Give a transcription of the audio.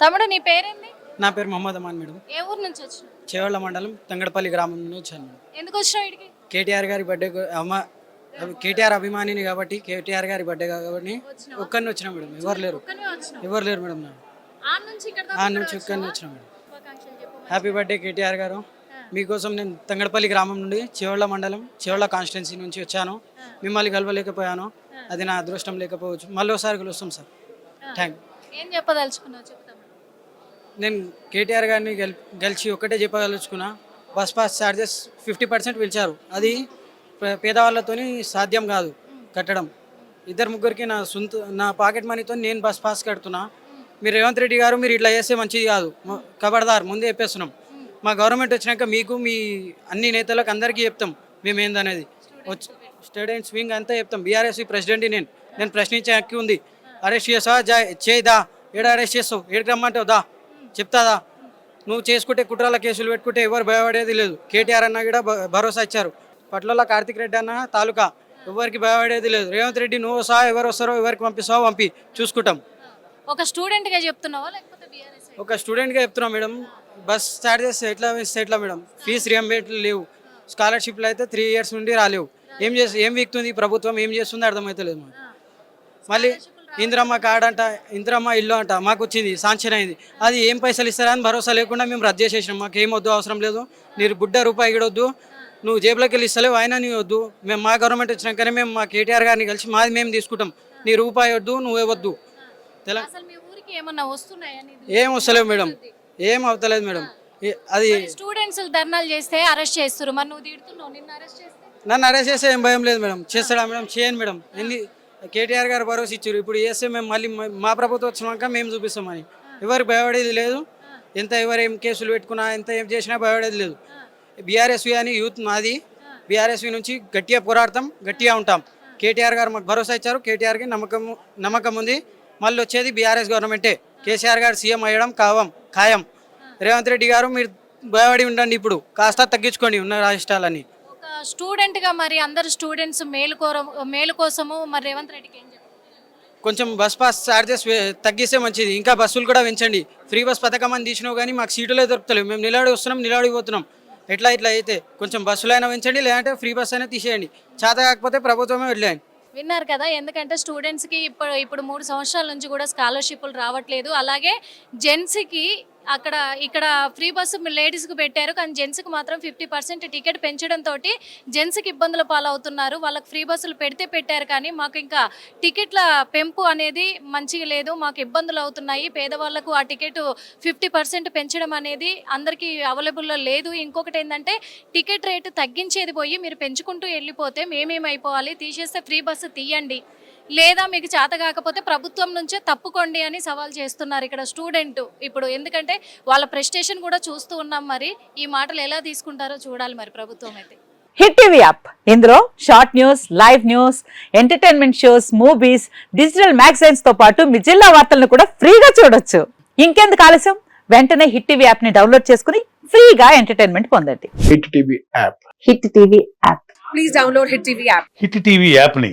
తమ్ముడు నీ పేరేంది? నా పేరు మహమ్మద్ అమాన్ మేడం. ఏ ఊరు నుంచి వచ్చినావు? చేవళ్ళ మండలం తంగడపల్లి గ్రామం నుంచి వచ్చాను ఎందుకు వచ్చినావు ఇడికి కేటీఆర్ గారి బర్త్డే అమ్మ కేటీఆర్ అభిమానిని కాబట్టి కేటీఆర్ గారి బర్త్డే కాబట్టి ఒక్కరిని వచ్చినా మేడం ఎవరు లేరు. ఎవరు లేరు మేడం నాకు ఆ నుంచి ఒక్కరిని వచ్చినా మేడం. హ్యాపీ బర్త్డే కేటీఆర్ గారు. మీకోసం నేను తంగడపల్లి గ్రామం నుండి చేవళ్ళ మండలం చేవళ్ళ కాన్స్టిట్యున్సీ నుంచి వచ్చాను. మిమ్మల్ని కలవలేకపోయాను. అది నా అదృష్టం లేకపోవచ్చు. మళ్ళీ ఒకసారి కలుస్తాం సార్. థ్యాంక్ ఏం చెప్పదలుచుకున్నావు నేను కేటీఆర్ గారిని గెల్ గెలిచి ఒక్కటే చెప్పదలుచుకున్నా bus pass charges fifty percent పిలిచారు. అది పేదవాళ్ళతో పేదవాళ్ళతోని సాధ్యం కాదు కట్టడం. ఇద్దరు ముగ్గురికి నా సొంత నా పాకెట్ మనీతో నేను బస్ పాస్ కడుతున్నా. మీరు రేవంత్ రెడ్డి గారు మీరు ఇట్లా చేస్తే మంచిది కాదు. మ- ముందే చెప్పేస్తున్నాం. మా గవర్నమెంట్ వచ్చినాక మీకు మీ అన్ని నేతలకు అందరికీ చెప్తాం మేము ఏందనేది వచ్చి స్టూడెంట్స్ వింగ్ అంతా చెప్తాం. బీఆర్ఎస్ ప్రెసిడెంట్ నేను నేను ప్రశ్నించే హక్కు ఉంది. అరెస్ట్ చేసావా జా చేయిదా ఏడ అరెస్ట్ చేస్తావు? ఏడికి రమ్మంటావు? దా. చెప్తాదా? నువ్వు చేసుకుంటే కుట్రాల కేసులు పెట్టుకుంటే ఎవరు భయపడేది లేదు. కేటీఆర్ అన్న కూడా భరోసా ఇచ్చారు. పట్ల కార్తిక్ రెడ్డి అన్న తాలూకా ఎవరికి భయపడేది లేదు. రేవంత్ రెడ్డి నువ్వు సహా ఎవరు వస్తారో ఎవరికి పంపిస్తావో పంపి చూసుకుంటాం. ఒక స్టూడెంట్గా చెప్తున్నావా లేకపోతే ఒక స్టూడెంట్గా చెప్తున్నాం మేడం. బస్ ఛార్జెస్ ఎట్లా ఇస్తే ఎట్లా మేడం? ఫీజు రియంబేట్లు లేవు. స్కాలర్షిప్లు అయితే త్రీ ఇయర్స్ నుండి రాలేవు. ఏం చేసి ఏం వీక్తుంది ప్రభుత్వం? ఏం చేస్తుందో అర్థమవుతలేదు మాకు. మళ్ళీ ఇందిరమ్మ కార్డ్ అంట ఇందిరమ్మ ఇల్లు అంట మాకు వచ్చింది శాంక్షన్ అయింది. అది ఏం పైసలు ఇస్తారని భరోసా లేకుండా మేము రద్దు చేసేసినాం. మాకు ఏం వద్దు అవసరం లేదు. మీరు బుడ్డ రూపాయి కూడా వద్దు. నువ్వు జేబులోకి వెళ్ళి ఇస్తలేవు అయినా నీ వద్దు. మేము మా గవర్నమెంట్ వచ్చినాకనే మేము మా కేటీఆర్ గారిని కలిసి మాది మేము తీసుకుంటాం. నీ రూపాయి వద్దు నువ్వే వద్దు. ఏం వస్తలేవు మేడం. ఏం అవుతలేదు మేడం. అది స్టూడెంట్స్ ధర్నాలు చేస్తే అరెస్ట్ చేస్తారు మరి నువ్వు తిడుతున్నావు నిన్ను అరెస్ట్ చేస్తే? నన్ను అరెస్ట్ చేస్తే ఏం భయం లేదు మేడం. చేస్తాడా మేడం? చేయను మేడం. ఎన్ని కేటీఆర్ గారు భరోసా ఇచ్చారు. ఇప్పుడు చేస్తే మేము మళ్ళీ మా- ప్రభుత్వం వచ్చినాక మేము చూపిస్తామని. ఎవరు భయపడేది లేదు. ఎంత ఎవరు ఏం కేసులు పెట్టుకున్నా ఎంత ఏం చేసినా భయపడేది లేదు. బీఆర్ఎస్వి అని యూత్ మాది. బీఆర్ఎస్వి నుంచి గట్టిగా పోరాడతాం గట్టిగా ఉంటాం. కేటీఆర్ గారు మాకు భరోసా ఇచ్చారు. కేటీఆర్కి నమ్మకం నమ్మకం ఉంది. మళ్ళీ వచ్చేది బీఆర్ఎస్ గవర్నమెంటే. కేసీఆర్ గారు సీఎం అయ్యడం కావం ఖాయం. రేవంత్ రెడ్డి గారు మీరు భయపడి ఉండండి ఇప్పుడు. కాస్త తగ్గించుకోండి ఉన్న రాష్ట్రాలని ఒక స్టూడెంట్గా మరి అందరు స్టూడెంట్స్ మేలు కోర మేలు కోసము మరి రేవంత్ రెడ్డికి ఏం చెప్తారు కొంచెం బస్ పాస్ ఛార్జెస్ తగ్గిస్తే మంచిది. ఇంకా బస్సులు కూడా పెంచండి. ఫ్రీ బస్ పథకం అని తీసినావు కానీ మాకు సీటులే దొరుకుతలేవు. మేము నిలబడి వస్తున్నాం నిలబడి పోతున్నాం. ఎట్లా ఇట్లా అయితే కొంచెం బస్సులైనా పెంచండి లేదంటే ఫ్రీ బస్ అయినా తీసేయండి. చేత కాకపోతే ప్రభుత్వమే వెళ్ళేయండి విన్నారు కదా ఎందుకంటే స్టూడెంట్స్కి ఇప్పుడు ఇప్పుడు మూడు సంవత్సరాల నుంచి కూడా స్కాలర్షిప్లు రావట్లేదు. అలాగే జెంట్స్కి అక్కడ ఇక్కడ ఫ్రీ బస్సు లేడీస్కి పెట్టారు కానీ జెంట్స్కి మాత్రం ఫిఫ్టీ పర్సెంట్ టికెట్ పెంచడంతో జెంట్స్కి ఇబ్బందుల పాలవుతున్నారు. వాళ్ళకి ఫ్రీ బస్సులు పెడితే పెట్టారు కానీ మాకు ఇంకా టికెట్ల పెంపు అనేది మంచిగా లేదు. మాకు ఇబ్బందులు అవుతున్నాయి. పేదవాళ్ళకు ఆ టికెట్ ఫిఫ్టీ పర్సెంట్ పెంచడం అనేది అందరికీ అవైలబుల్లో లేదు. ఇంకొకటి ఏంటంటే టికెట్ రేటు తగ్గించేది పోయి మీరు పెంచుకుంటూ వెళ్ళిపోతే మేమేమైపోవాలి? తీసేస్తే ఫ్రీ బస్సు తీయండి. లేదా మీకు చేత కాకపోతే ప్రభుత్వం నుంచే తప్పుకోండి అని సవాల్ చేస్తున్నారు ఇక్కడ స్టూడెంట్. ఇప్పుడు ఎందుకంటే వాళ్ళ ప్రెస్టేషన్ కూడా చూస్తూ ఉన్నాం మరి. ఈ మాటలు ఎలా తీసుకుంటారో చూడాలి మరి ప్రభుత్వం అయితే. Hit TV app. ఇందులో short news live news entertainment shows movies digital మ్యాగజైన్స్తో పాటు మీ జిల్లా వార్తలను కూడా ఫ్రీగా చూడొచ్చు. ఇంకెందుకు ఆలస్యం? వెంటనే హిట్ టీవీ యాప్ని డౌన్లోడ్ చేసుకుని ఫ్రీగా ఎంటర్టైన్మెంట్ పొందండి. Hit TV app. Hit TV app. Hit TV యాప్ని